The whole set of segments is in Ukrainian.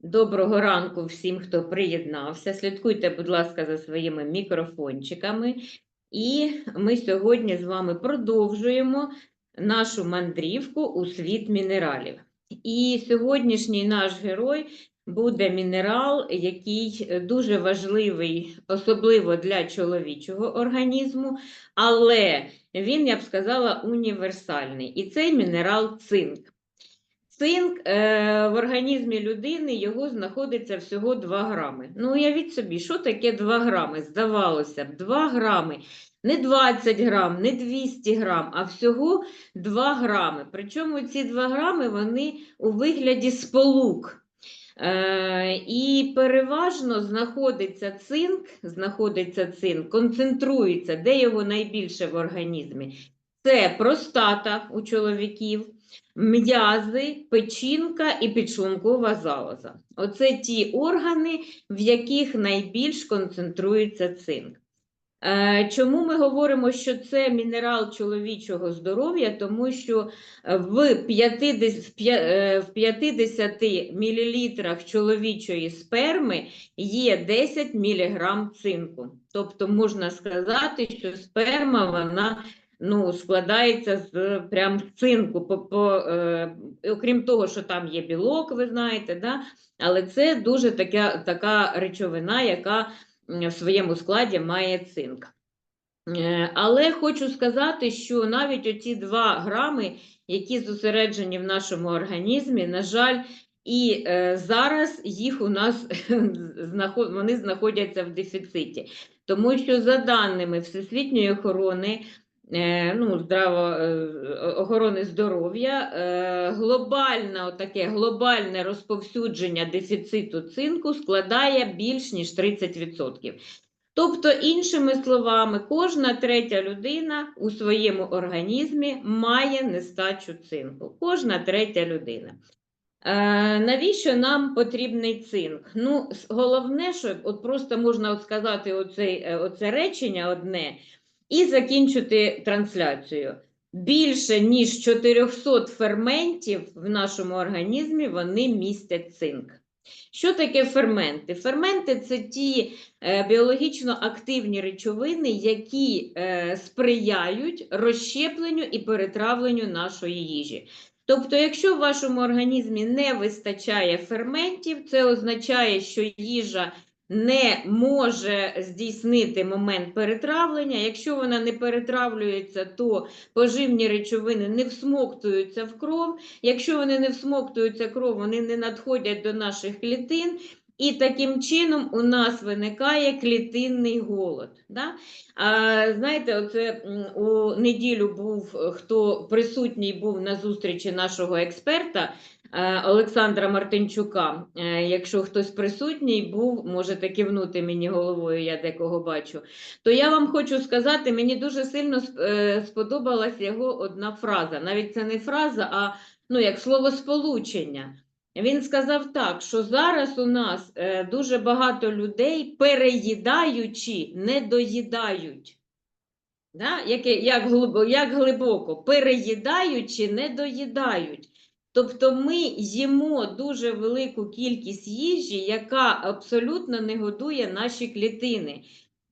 Доброго ранку всім, хто приєднався. Слідкуйте, будь ласка, за своїми мікрофончиками. І ми сьогодні з вами продовжуємо нашу мандрівку у світ мінералів. І сьогоднішній наш герой буде мінерал, який дуже важливий, особливо для чоловічого організму, але він, я б сказала, універсальний. І цей мінерал цинк. Цинк е, в організмі людини його знаходиться всього 2 грами. Ну, уявіть собі, що таке 2 грами? Здавалося б, 2 грами. Не 20 грам, не 200 грам, а всього 2 грами. Причому ці 2 грами вони у вигляді сполук. Е, і переважно знаходиться цинк, знаходиться цинк, концентрується, де його найбільше в організмі. Це простата у чоловіків, м'язи, печінка і підшлункова залоза. Оце ті органи, в яких найбільш концентрується цинк. Е, Чому ми говоримо, що це мінерал чоловічого здоров'я? Тому що в 50, в е, в 50 мл чоловічої сперми є 10 мг цинку. Тобто можна сказати, що сперма вона ну, складається з прям цинку. По, по, е, окрім того, що там є білок, ви знаєте, да? але це дуже така, така речовина, яка в своєму складі має цинк. Е, Але хочу сказати, що навіть оці 2 грами, які зосереджені в нашому організмі, на жаль, і е, зараз їх у нас вони знаходяться в дефіциті. Тому що за даними Всесвітньої охорони, е, ну, здраво, е, охорони здоров'я, е, глобальне, таке глобальне розповсюдження дефіциту цинку складає більш ніж 30%. Тобто, іншими словами, кожна третя людина у своєму організмі має нестачу цинку. Кожна третя людина. Е, навіщо нам потрібний цинк? Ну, головне, що от просто можна от сказати оце, е, оце речення одне і закінчити трансляцію. Більше ніж 400 ферментів в нашому організмі вони містять цинк. Що таке ферменти? Ферменти це ті е, біологічно активні речовини, які е, сприяють розщепленню і перетравленню нашої їжі. Тобто, якщо в вашому організмі не вистачає ферментів, це означає, що їжа не може здійснити момент перетравлення. Якщо вона не перетравлюється, то поживні речовини не всмоктуються в кров. Якщо вони не всмоктуються кров, вони не надходять до наших клітин. І таким чином у нас виникає клітинний голод. Да? А, знаєте, оце у неділю був хто присутній був на зустрічі нашого експерта Олександра Мартинчука. Е, Якщо хтось присутній був, можете кивнути мені головою, я декого бачу. То я вам хочу сказати, мені дуже сильно е, сподобалась його одна фраза. Навіть це не фраза, а ну, як словосполучення. Він сказав так, що зараз у нас е, дуже багато людей, переїдаючи, не доїдають. Да? Яке, як, глибоко, як глибоко, переїдаючи, не доїдають. Тобто ми їмо дуже велику кількість їжі, яка абсолютно не годує наші клітини.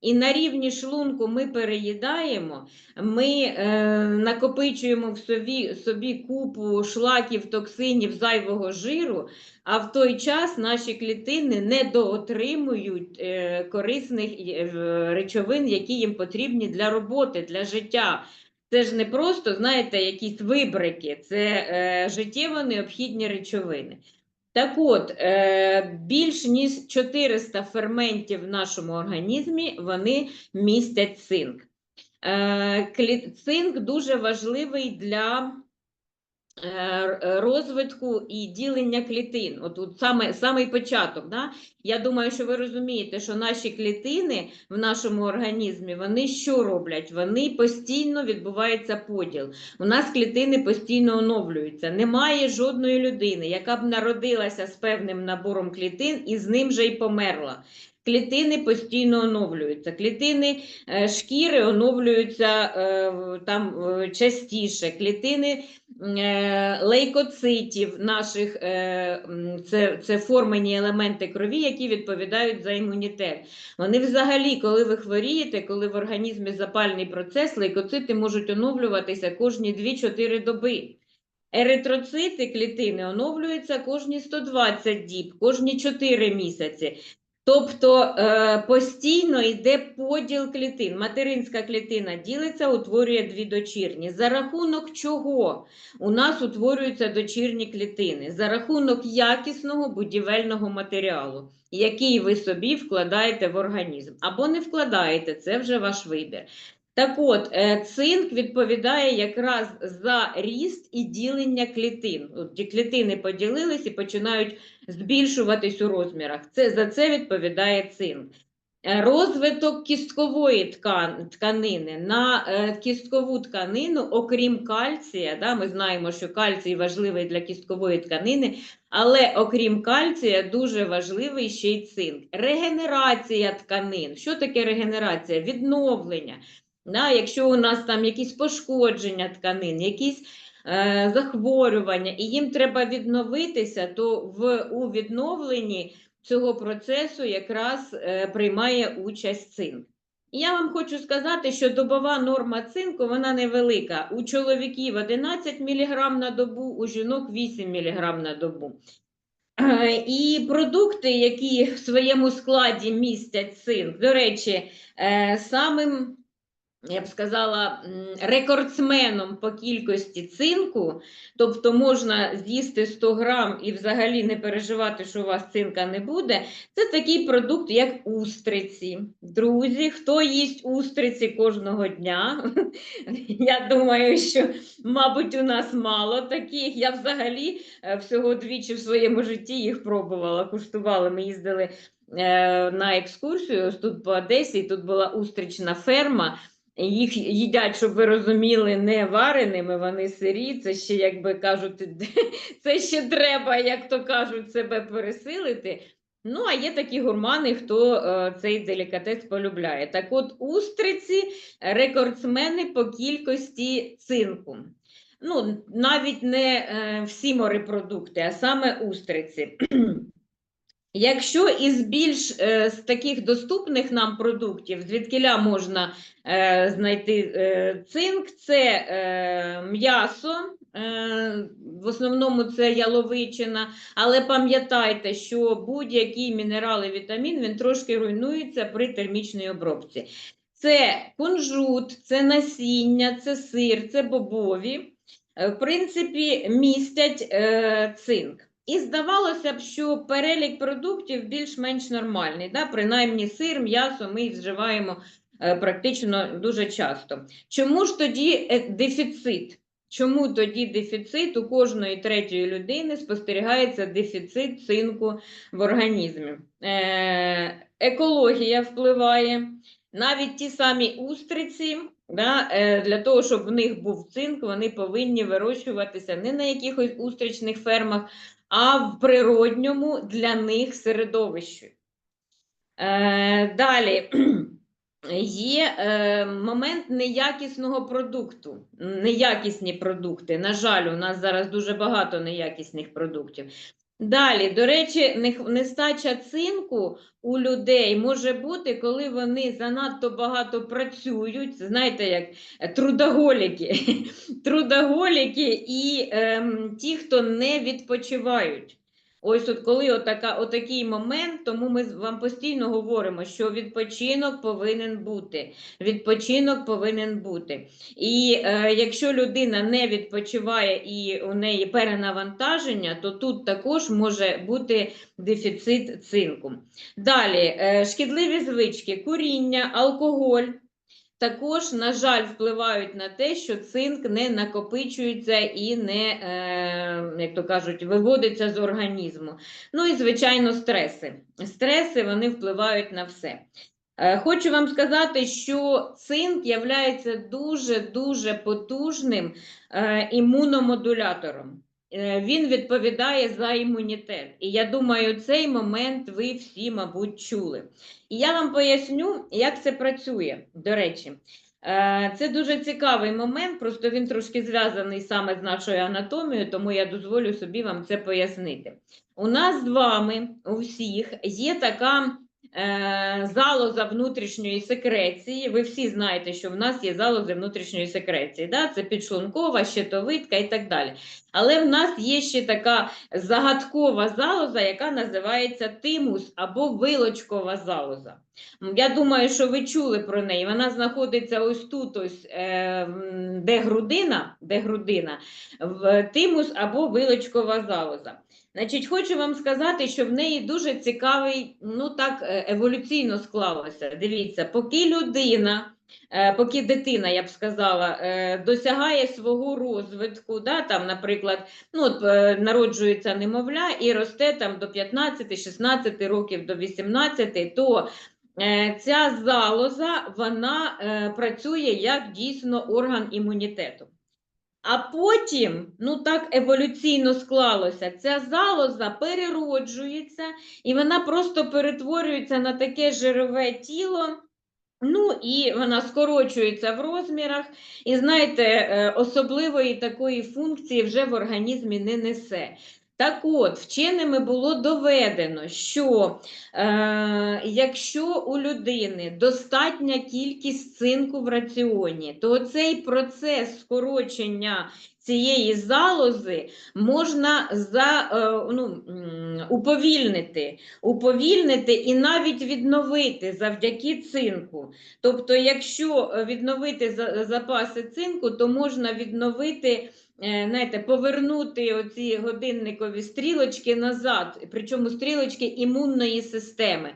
І на рівні шлунку ми переїдаємо, ми е, накопичуємо в собі, собі купу шлаків, токсинів, зайвого жиру, а в той час наші клітини недоотримують е, корисних е, речовин, які їм потрібні для роботи, для життя. Це ж не просто, знаєте, якісь вибрики, це е, життєво необхідні речовини. Так от, е, більш ніж 400 ферментів в нашому організмі вони містять цинк. Е, Цинк дуже важливий для розвитку і ділення клітин. От тут саме самий початок. Да? Я думаю, що ви розумієте, що наші клітини в нашому організмі вони що роблять? Вони постійно відбувається поділ. У нас клітини постійно оновлюються. Немає жодної людини, яка б народилася з певним набором клітин і з ним же й померла. Клітини постійно оновлюються. Клітини е, шкіри оновлюються е, там е, частіше. Клітини лейкоцитів наших це, це формені елементи крові, які відповідають за імунітет. Вони взагалі, коли ви хворієте, коли в організмі запальний процес, лейкоцити можуть оновлюватися кожні 2-4 доби. Еритроцити клітини оновлюються кожні 120 діб, кожні 4 місяці. Тобто е, постійно йде поділ клітин. Материнська клітина ділиться, утворює дві дочірні. За рахунок чого у нас утворюються дочірні клітини? За рахунок якісного будівельного матеріалу, який ви собі вкладаєте в організм. Або не вкладаєте, це вже ваш вибір. Так от, е, цинк відповідає якраз за ріст і ділення клітин. От ті клітини поділились і починають збільшуватись у розмірах. Це, за це відповідає цинк. Е, Розвиток кісткової ткан, тканини на е, кісткову тканину, окрім кальція, да, ми знаємо, що кальцій важливий для кісткової тканини, але окрім кальція, дуже важливий ще й цинк. Регенерація тканин. Що таке регенерація? Відновлення. Да, якщо у нас там якісь пошкодження тканин, якісь е, захворювання, і їм треба відновитися, то в, у відновленні цього процесу якраз е, приймає участь цинк. І я вам хочу сказати, що добова норма цинку вона невелика. У чоловіків 11 мг на добу, у жінок 8 мг на добу. Е, І продукти, які в своєму складі містять цинк, до речі, е, самим я б сказала, рекордсменом по кількості цинку, тобто можна з'їсти 100 грам і взагалі не переживати, що у вас цинка не буде, це такий продукт, як устриці. Друзі, хто їсть устриці кожного дня? Я думаю, що, мабуть, у нас мало таких. Я взагалі е, всього двічі в своєму житті їх пробувала, куштувала. Ми їздили е, на екскурсію тут по Одесі, і тут була устрична ферма. Їх їдять, щоб ви розуміли, не вареними, вони сирі. Це ще, як би кажуть, це ще треба, як то кажуть, себе пересилити. Ну, а є такі гурмани, хто е, цей делікатес полюбляє. Так от, устриці рекордсмени по кількості цинку. Ну, навіть не е, всі морепродукти, а саме устриці. Якщо із більш е, з таких доступних нам продуктів, звідкиля можна е, знайти е, цинк, це е, м'ясо, е, в основному це яловичина, але пам'ятайте, що будь-який мінерал і вітамін він трошки руйнується при термічній обробці. Це кунжут, це насіння, це сир, це бобові. Е, В принципі, містять е, цинк. І здавалося б, що перелік продуктів більш-менш нормальний. Да? Принаймні сир, м'ясо ми вживаємо е, практично дуже часто. Чому ж тоді е, дефіцит? Чому тоді дефіцит у кожної третьої людини спостерігається дефіцит цинку в організмі? Е, екологія впливає. Навіть ті самі устриці, да, для того, щоб в них був цинк, вони повинні вирощуватися не на якихось устричних фермах, а в природньому для них середовищі. Е, далі є е, момент неякісного продукту, неякісні продукти. На жаль, у нас зараз дуже багато неякісних продуктів. Далі, до речі, не- нестача цинку у людей може бути, коли вони занадто багато працюють, знаєте, як е, трудоголіки, трудоголіки і ем, ті, хто не відпочивають. Ось от коли отака, отакий момент, тому ми вам постійно говоримо, що відпочинок повинен бути. Відпочинок повинен бути. І е, якщо людина не відпочиває і у неї перенавантаження, то тут також може бути дефіцит цинку. Далі, е, шкідливі звички, куріння, алкоголь. Також, на жаль, впливають на те, що цинк не накопичується і не, е, як то кажуть, виводиться з організму. Ну і, звичайно, стреси. Стреси вони впливають на все. Е, Хочу вам сказати, що цинк є дуже-дуже потужним е, імуномодулятором. Е, він відповідає за імунітет. І я думаю, цей момент ви всі, мабуть, чули. І я вам поясню, як це працює, до речі. Е, Це дуже цікавий момент, просто він трошки зв'язаний саме з нашою анатомією, тому я дозволю собі вам це пояснити. У нас з вами, у всіх, є така залоза внутрішньої секреції. Ви всі знаєте, що в нас є залози внутрішньої секреції. Да? Це підшлункова, щитовидка і так далі. Але в нас є ще така загадкова залоза, яка називається тимус або вилочкова залоза. Я думаю, що ви чули про неї. Вона знаходиться ось тут, ось, е, де грудина, де грудина, в тимус або вилочкова залоза. Значить, хочу вам сказати, що в неї дуже цікавий, ну так е, еволюційно склалося. Дивіться, поки людина, е, поки дитина, я б сказала, е, досягає свого розвитку, да, там, наприклад, ну, от, народжується немовля і росте там до 15-16 років, до 18, то ця залоза вона працює як дійсно орган імунітету. А потім, ну так еволюційно склалося, ця залоза перероджується і вона просто перетворюється на таке жирове тіло. Ну і вона скорочується в розмірах, і знаєте, е, особливої такої функції вже в організмі не несе. Так от, вченими було доведено, що е, якщо у людини достатня кількість цинку в раціоні, то цей процес скорочення цієї залози можна за, е, ну, уповільнити, уповільнити і навіть відновити завдяки цинку. Тобто, якщо відновити за- запаси цинку, то можна відновити знаєте, повернути оці годинникові стрілочки назад, причому стрілочки імунної системи.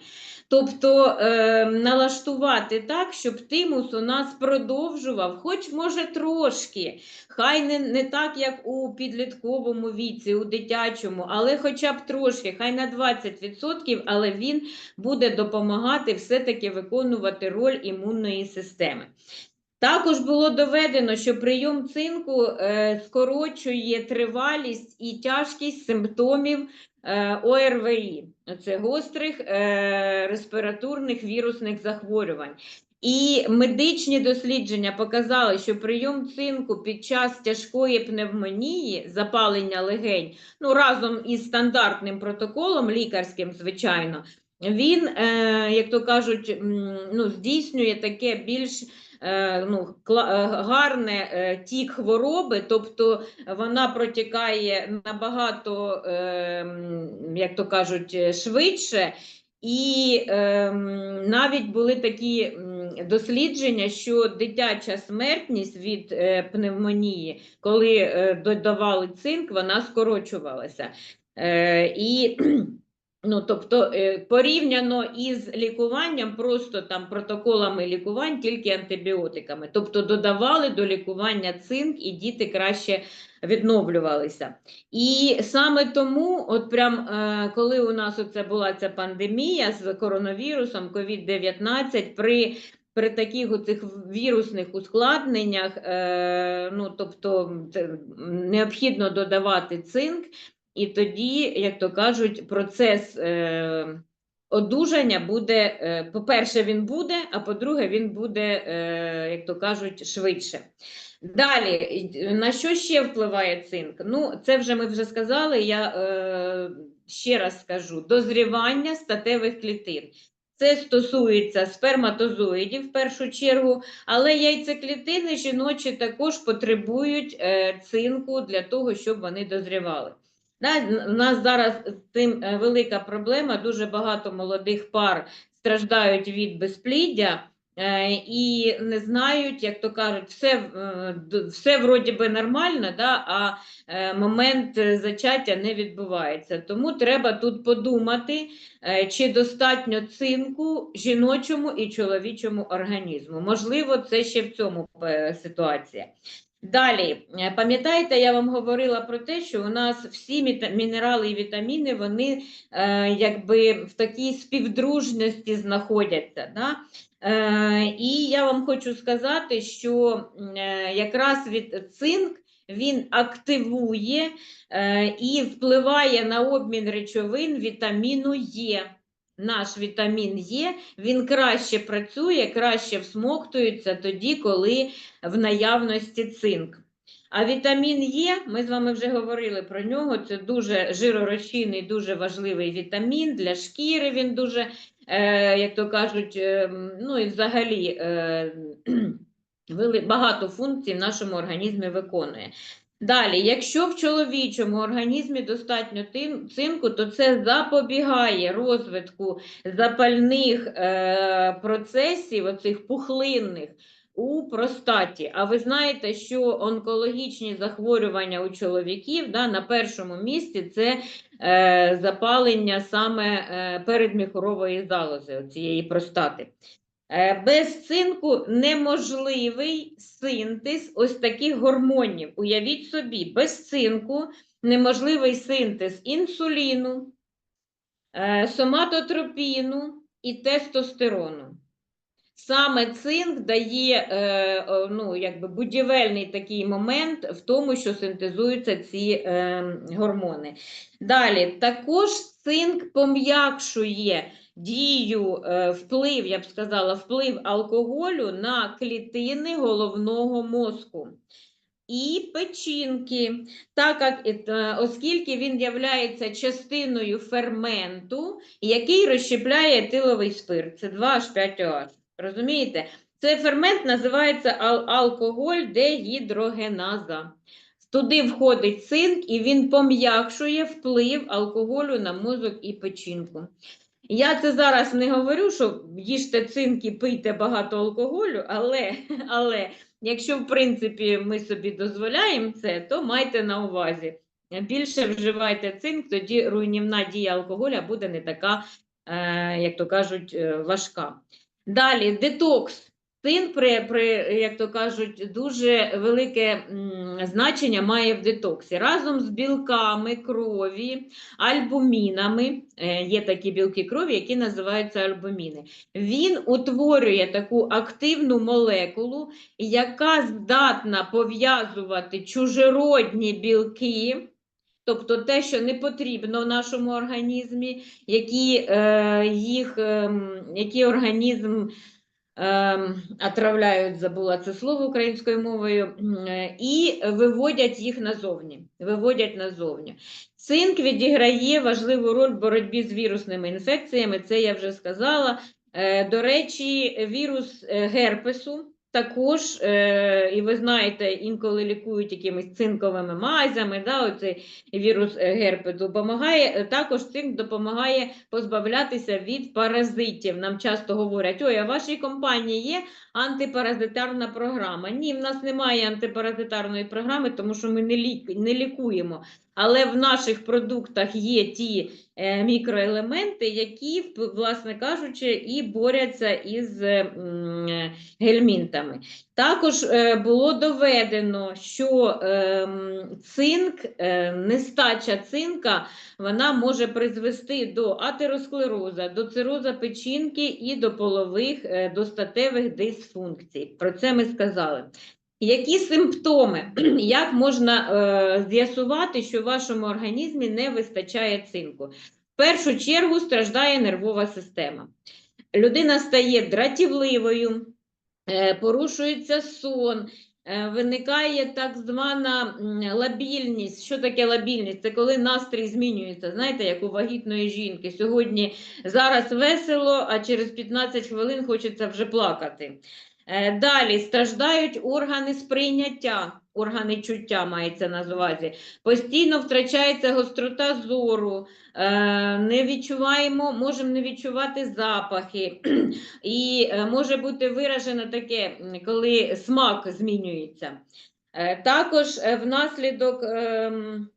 Тобто е, налаштувати так, щоб тимус у нас продовжував, хоч може трошки, хай не, не так, як у підлітковому віці, у дитячому, але хоча б трошки, хай на 20%, але він буде допомагати все-таки виконувати роль імунної системи. Також було доведено, що прийом цинку е, скорочує тривалість і тяжкість симптомів е, ОРВІ, це гострих е, респіраторних вірусних захворювань. І медичні дослідження показали, що прийом цинку під час тяжкої пневмонії, запалення легень, ну разом із стандартним протоколом лікарським, звичайно, він, як то кажуть, ну, здійснює таке більш ну, е, гарне е, тік хвороби, тобто вона протікає набагато, е, як то кажуть, е, швидше. І ем, навіть були такі дослідження, що дитяча смертність від е, пневмонії, коли е, додавали цинк, вона скорочувалася. Е, і Ну, тобто е, порівняно із лікуванням, просто там протоколами лікувань, тільки антибіотиками. Тобто додавали до лікування цинк, і діти краще відновлювалися. І саме тому, от прям е, коли у нас оце була ця пандемія з коронавірусом, COVID-19, при при таких оцих вірусних ускладненнях, е, ну, тобто необхідно додавати цинк, і тоді, як то кажуть, процес е, одужання буде, е, по-перше, він буде, а по-друге, він буде, е, як то кажуть, швидше. Далі, на що ще впливає цинк? Ну, це вже ми вже сказали, я е, ще раз скажу: дозрівання статевих клітин. Це стосується сперматозоїдів в першу чергу, але яйцеклітини жіночі також потребують е, цинку для того, щоб вони дозрівали. У нас зараз з цим е, велика проблема. Дуже багато молодих пар страждають від безпліддя е, і не знають, як то кажуть, все, е, все вроді би нормально, да, а момент зачаття не відбувається. Тому треба тут подумати, чи достатньо цинку жіночому і чоловічому організму. Можливо, це ще в цьому ситуація. Далі, е, пам'ятаєте, я вам говорила про те, що у нас всі мінерали і вітаміни, вони е, якби в такій співдружності знаходяться. Да? Е, і я вам хочу сказати, що е, якраз від цинк він активує е, і впливає на обмін речовин вітаміну Е. Наш вітамін Е, він краще працює, краще всмоктується тоді, коли в наявності цинк. А вітамін Е, ми з вами вже говорили про нього, це дуже жиророзчинний, дуже важливий вітамін для шкіри, він дуже, е, як то кажуть, е, ну і взагалі е, багато функцій в нашому організмі виконує. Далі, якщо в чоловічому організмі достатньо цинку, то це запобігає розвитку запальних е, процесів, оцих пухлинних у простаті. А ви знаєте, що онкологічні захворювання у чоловіків да, на першому місці це е, запалення саме е, передміхорової залози, цієї простати. Е, Без цинку неможливий синтез ось таких гормонів. Уявіть собі, без цинку неможливий синтез інсуліну, е, соматотропіну і тестостерону. Саме цинк дає е, ну, якби будівельний такий момент в тому, що синтезуються ці гормони. Далі, також цинк пом'якшує дію, е, вплив, я б сказала, вплив алкоголю на клітини головного мозку. І печінки, так як, е, оскільки він є частиною ферменту, який розщепляє етиловий спирт, це 2H5OH. Розумієте? Цей фермент називається ал- алкоголь дегідрогеназа. Туди входить цинк, і він пом'якшує вплив алкоголю на мозок і печінку. Я це зараз не говорю, що їжте цинки, пийте багато алкоголю, але, але якщо в принципі ми собі дозволяємо це, то майте на увазі. Більше вживайте цинк, тоді руйнівна дія алкоголя буде не така, е, як то кажуть, е, важка. Далі детокс. Цинк, при, при, як то кажуть, дуже велике значення має в детоксі. Разом з білками крові, альбумінами, е, є такі білки крові, які називаються альбуміни. Він утворює таку активну молекулу, яка здатна пов'язувати чужеродні білки, тобто те, що не потрібно в нашому організмі, які, е, їх, ем, які організм отравляють, забула це слово українською мовою, е, і виводять їх назовні. Виводять назовні. Цинк відіграє важливу роль в боротьбі з вірусними інфекціями, це я вже сказала. Е, До речі, вірус е, герпесу також, е, і ви знаєте, інколи лікують якимись цинковими мазями, да, оцей вірус е, герпесу допомагає, е, також цинк допомагає позбавлятися від паразитів. Нам часто говорять, ой, а в вашій компанії є антипаразитарна програма. Ні, в нас немає антипаразитарної програми, тому що ми не лікуємо. Але в наших продуктах є ті е, мікроелементи, які, власне кажучи, і борються із е, е, гельмінтами. Також е, було доведено, що ем, цинк, е, нестача цинка, вона може призвести до атеросклероза, до цироза печінки і до полових, е, до статевих дисфункцій. Про це ми сказали. Які симптоми? Як можна е, з'ясувати, що в вашому організмі не вистачає цинку? В першу чергу страждає нервова система. Людина стає дратівливою, е, порушується сон, е, виникає так звана лабільність. Що таке лабільність? Це коли настрій змінюється. Знаєте, як у вагітної жінки. Сьогодні зараз весело, а через 15 хвилин хочеться вже плакати. Е, Далі страждають органи сприйняття, органи чуття мається на увазі. Постійно втрачається гострота зору, е, не відчуваємо, можемо не відчувати запахи. І е, може бути виражено таке, коли смак змінюється. Також внаслідок ем,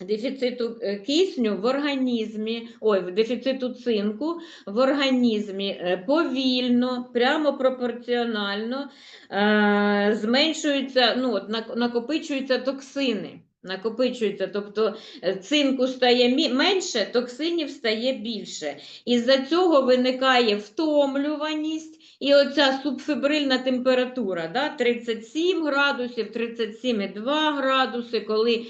дефіциту е, кисню в організмі, ой, дефіциту цинку в організмі е, повільно, прямо пропорціонально е, зменшуються, ну, от, накопичуються токсини. накопичується, тобто е, цинку стає менше, токсинів стає більше. Із-за цього виникає втомлюваність і оця субфібрильна температура, да, 37 градусів, 37,2 градуси, коли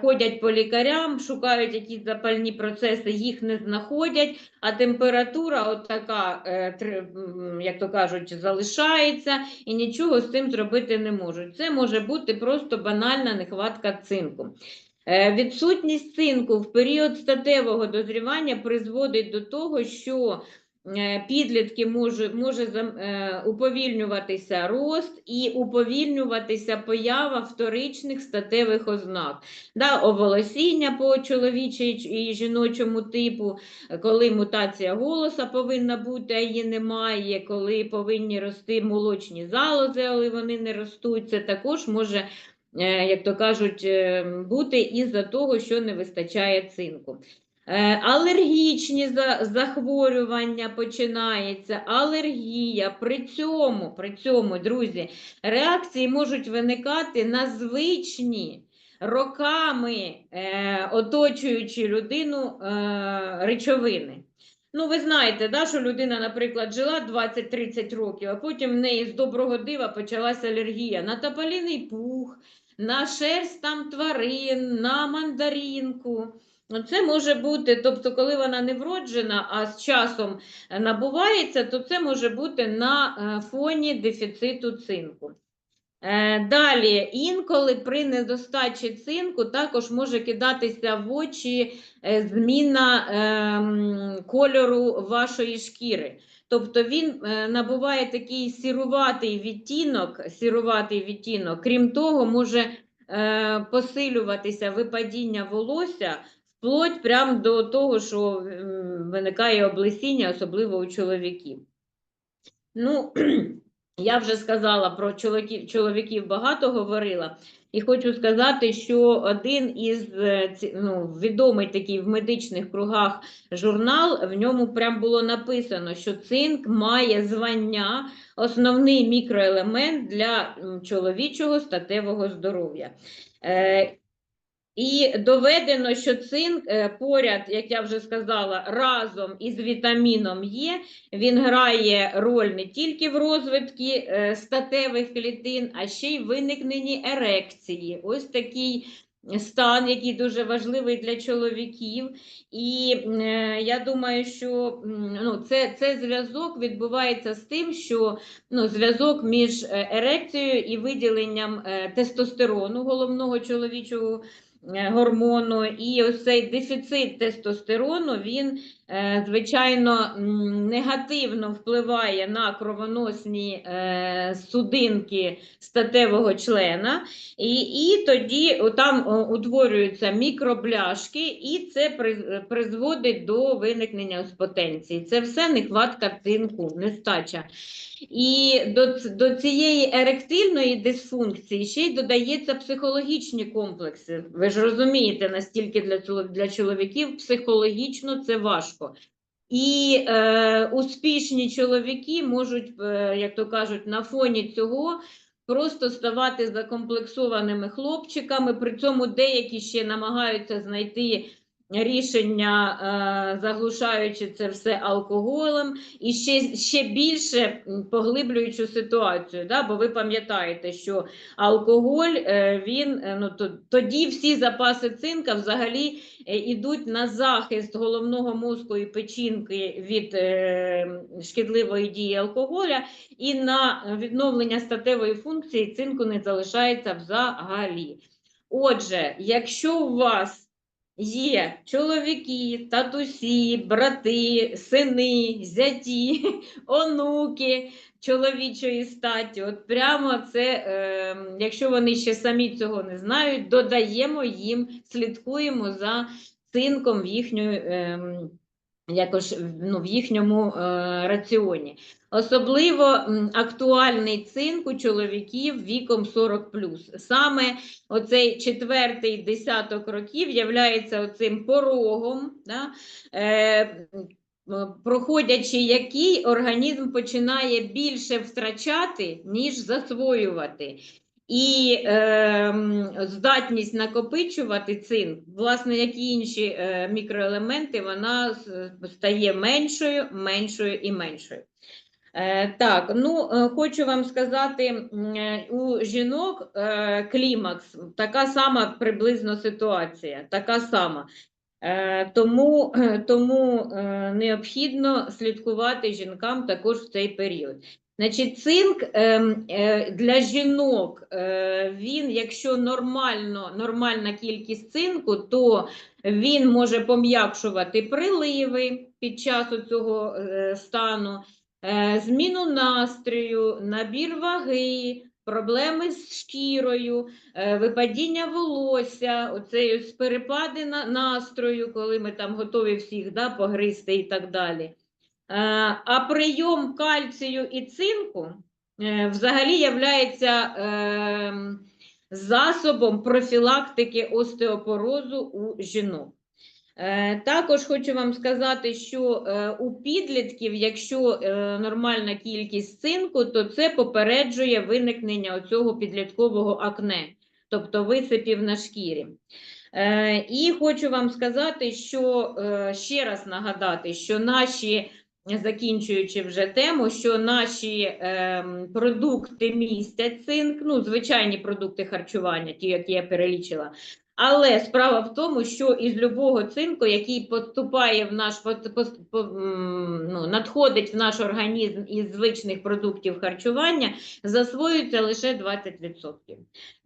ходять по лікарям, шукають якісь запальні процеси, їх не знаходять, а температура от така, е, як то кажуть, залишається і нічого з цим зробити не можуть. Це може бути просто банальна нехватка цинку. Е, Відсутність цинку в період статевого дозрівання призводить до того, що е, підлітки може, може е, уповільнюватися рост і уповільнюватися поява вторичних статевих ознак. Да, оволосіння по чоловічій і жіночому типу, коли мутація голоса повинна бути, а її немає, коли повинні рости молочні залози, але вони не ростуть, це також може, е, як то кажуть, е, бути із-за того, що не вистачає цинку. Е, Алергічні захворювання починається, алергія. При цьому, при цьому, друзі, реакції можуть виникати на звичні роками е, оточуючи людину е, речовини. Ну, ви знаєте, да, що людина, наприклад, жила 20-30 років, а потім в неї з доброго дива почалася алергія на тополіний пух, на шерсть там тварин, на мандаринку. Ну, Це може бути, тобто, коли вона не вроджена, а з часом е, набувається, то це може бути на е, фоні дефіциту цинку. Е, Далі, інколи при недостачі цинку також може кидатися в очі зміна ем, кольору вашої шкіри. Тобто він набуває такий сіруватий відтінок, сіруватий відтінок. Крім того, може посилюватися випадіння волосся вплоть прямо до того, що виникає облесіння, особливо у чоловіків. Ну, я вже сказала про чоловіків, чоловіків багато говорила, і хочу сказати, що один із е, ну, відомий такий в медичних кругах журнал, в ньому прям було написано, що цинк має звання основний мікроелемент для чоловічого статевого здоров'я. Е, і доведено, що цинк е, поряд, як я вже сказала, разом із вітаміном Е, він грає роль не тільки в розвитку е, статевих клітин, а ще й виникненні ерекції. Ось такий стан, який дуже важливий для чоловіків. І е, я думаю, що ну, це, це зв'язок відбувається з тим, що ну, зв'язок між ерекцією і виділенням тестостерону, головного чоловічого гормону, і ось цей дефіцит тестостерону, він, е, звичайно, негативно впливає на кровоносні е, судинки статевого члена, і, і тоді там утворюються мікробляшки, і це при- призводить до виникнення оспотенції. Це все нехватка цинку, нестача. І до, до цієї еректильної дисфункції ще й додається психологічні комплекси. Ви ж розумієте, настільки для, для чоловіків психологічно це важко. І е, успішні чоловіки можуть, е, як то кажуть, на фоні цього просто ставати закомплексованими хлопчиками. При цьому деякі ще намагаються знайти рішення, е, заглушаючи це все алкоголем, і ще, ще більше поглиблюючи ситуацію. Да? Бо ви пам'ятаєте, що алкоголь, е, він, е, ну, тоді всі запаси цинка взагалі ідуть на захист головного мозку і печінки від шкідливої дії алкоголя, і на відновлення статевої функції цинку не залишається взагалі. Отже, якщо у вас є чоловіки, татусі, брати, сини, зяті, онуки чоловічої статі, от прямо це, е, якщо вони ще самі цього не знають, додаємо їм, слідкуємо за цинком їхньої. ем, Якось ну, в їхньому е, раціоні. Особливо актуальний цинк у чоловіків віком 40+. Саме оцей четвертий десяток років являється оцим порогом, да, е, проходячи який організм починає більше втрачати, ніж засвоювати. І ем, здатність накопичувати цинк, власне, як і інші е, мікроелементи, вона стає меншою, меншою і меншою. Е, так, ну е, хочу вам сказати, е, у жінок е, клімакс така сама приблизно ситуація, така сама. Е, тому тому е, необхідно слідкувати жінкам також в цей період. Значить, цинк ем, е, для жінок, е, він, якщо нормально, нормальна кількість цинку, то він може пом'якшувати приливи під час цього стану, е, зміну настрою, набір ваги, проблеми з шкірою, випадіння волосся, оцей перепади на настрою, коли ми там готові всіх да, погризти і так далі. Е, А прийом кальцію і цинку е, взагалі являється ем, засобом профілактики остеопорозу у жінок. Е, Також хочу вам сказати, що у підлітків, якщо нормальна кількість цинку, то це попереджує виникнення оцього підліткового акне, тобто висипів на шкірі. І хочу вам сказати, що ще раз нагадати, що наші, закінчуючи вже тему, що наші ем, продукти містять цинк, ну, звичайні продукти харчування, ті, які я перелічила. Але справа в тому, що із любого цинку, який поступає в наш ну, надходить в наш організм із звичних продуктів харчування, засвоюється лише 20%.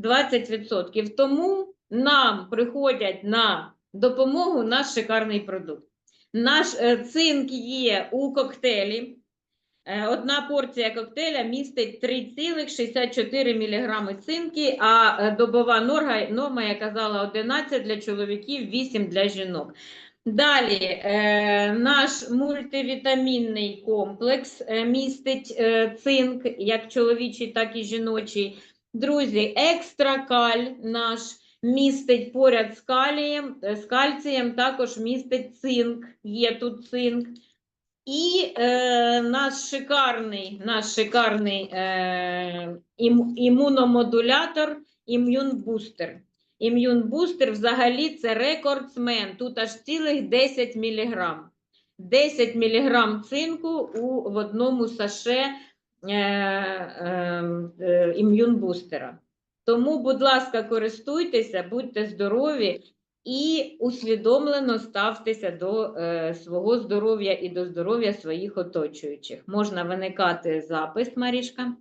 20%. Тому нам приходять на допомогу наш шикарний продукт. Наш е, цинк є у коктейлі. Е, Одна порція коктейля містить 3,64 мг цинки, а е, добова норма, я казала, 11 для чоловіків, 8 для жінок. Далі наш мультивітамінний комплекс містить цинк, як чоловічий, так і жіночий. Друзі, екстракаль наш містить поряд з калієм, е, з кальцієм також містить цинк, є тут цинк. І е, наш шикарний, наш шикарний е, ім, імуномодулятор, ім'юнбустер. Ім'юнбустер взагалі це рекордсмен. Тут аж цілих 10 мг. 10 мг цинку у, в одному саше е, е, е, ім'юнбустера. Тому, будь ласка, користуйтеся, будьте здорові і усвідомлено ставтеся до е, свого здоров'я і до здоров'я своїх оточуючих. Можна виникати запис, Марішка.